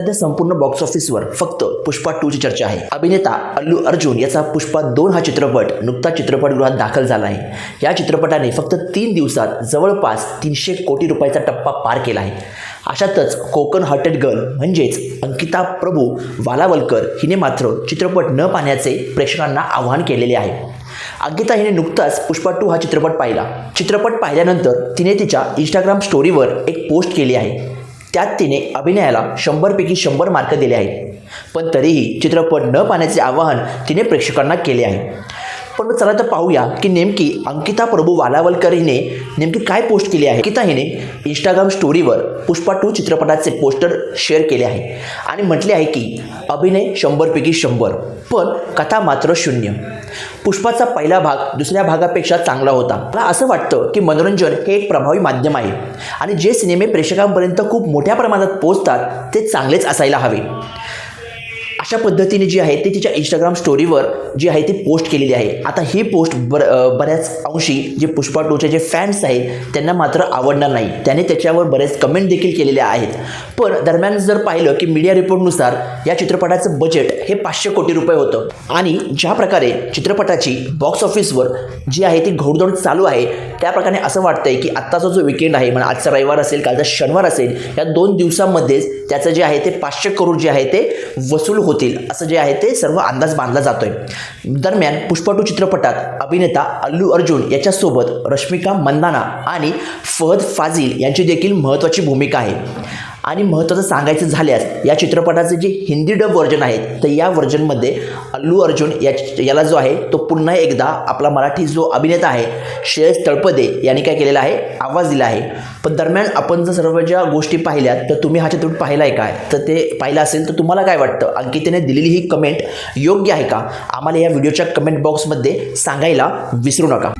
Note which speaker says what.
Speaker 1: सध्या संपूर्ण बॉक्स ऑफिसवर फक्त पुष्पा टूची चर्चा आहे. अभिनेता अल्लू अर्जुन याचा पुष्पा दोन हा चित्रपट नुकताच चित्रपटगृहात दाखल झाला आहे. या चित्रपटाने फक्त तीन दिवसात जवळपास तीनशे कोटी रुपयाचा टप्पा पार केला आहे. अशातच कोकण हॉटेड गर्ल म्हणजेच अंकिता प्रभू वालावलकर हिने मात्र चित्रपट न पाहण्याचे प्रेक्षकांना आवाहन केलेले आहे. अंकिता हिने नुकताच पुष्पा टू हा चित्रपट पाहिला. चित्रपट पाहिल्यानंतर तिने तिच्या इंस्टाग्राम स्टोरीवर एक पोस्ट केली आहे. त्यात तिने अभिनयाला शंभरपैकी शंभर मार्क दिले आहेत. पण तरीही चित्रपट न पाहण्याचे आवाहन तिने प्रेक्षकांना केले आहे. पण मग चला तर पाहूया की नेमकी अंकिता प्रभू वालावलकर हिने नेमकी काय पोस्ट केली आहे? अंकिता हिने इंस्टाग्राम स्टोरीवर पुष्पा टू चित्रपटाचे पोस्टर शेअर केले आहे. आणि म्हटले आहे की अभिनय शंभरपैकी शंभर पण कथा मात्र शून्य. पुष्पाचा पहिला भाग दुसऱ्या भागापेक्षा चांगला होता. मला असं वाटतं की मनोरंजन हे एक प्रभावी माध्यम आहे. आणि जे सिनेमे प्रेक्षकांपर्यंत खूप मोठ्या प्रमाणात पोहोचतात ते चांगलेच असायला हवे. अशा पद्धतीने जी आहे ती तिच्या इंस्टाग्राम स्टोरीवर जी आहे ती पोस्ट केलेली आहे. आता ही पोस्ट बर बऱ्याच अंशी जे पुष्पा टूचे जे फॅन्स आहेत त्यांना मात्र आवडणार नाही. त्याने त्याच्यावर बरेच कमेंट देखील केलेल्या आहेत. पण दरम्यान जर पाहिलं की मीडिया रिपोर्टनुसार या चित्रपटाचं बजेट हे पाचशे कोटी रुपये होतं. आणि ज्या प्रकारे चित्रपटाची बॉक्स ऑफिसवर जी आहे ती घोडदौड चालू आहे त्याप्रकारे असं वाटतंय की आत्ताचा जो विकेंड आहे म्हणजे आजचा रविवार असेल कालचा शनिवार असेल या दोन दिवसांमध्येच त्याचं जे आहे ते पाचशे करोड जे आहे ते वसूल होतील. असं जे आहे ते सर्व अंदाज बांधला जातोय. दरम्यान पुष्पा टू चित्रपटात अभिनेता अल्लू अर्जुन याच्यासोबत रश्मिका मंदाना आणि फहद फाझील यांची देखील महत्त्वाची भूमिका आहे. आणि महत्त्वाचं सांगायचं झाल्यास या चित्रपटाचे जे हिंदी डब व्हर्जन आहे तर या व्हर्जनमध्ये अल्लू अर्जुन या याला जो आहे तो पुन्हा एकदा आपला मराठी जो अभिनेता आहे श्रेयस तळपदे यांनी काय केलेला आहे आवाज दिला आहे. पण दरम्यान आपण जर सर्व ज्या गोष्टी पाहिल्यात तर तुम्ही हा चित्रपट पाहिला आहे काय तर ते पाहिलं असेल तर तुम्हाला काय वाटतं? अंकितेने दिलेली ही कमेंट योग्य आहे का? आम्हाला या व्हिडिओच्या कमेंट बॉक्समध्ये सांगायला विसरू नका.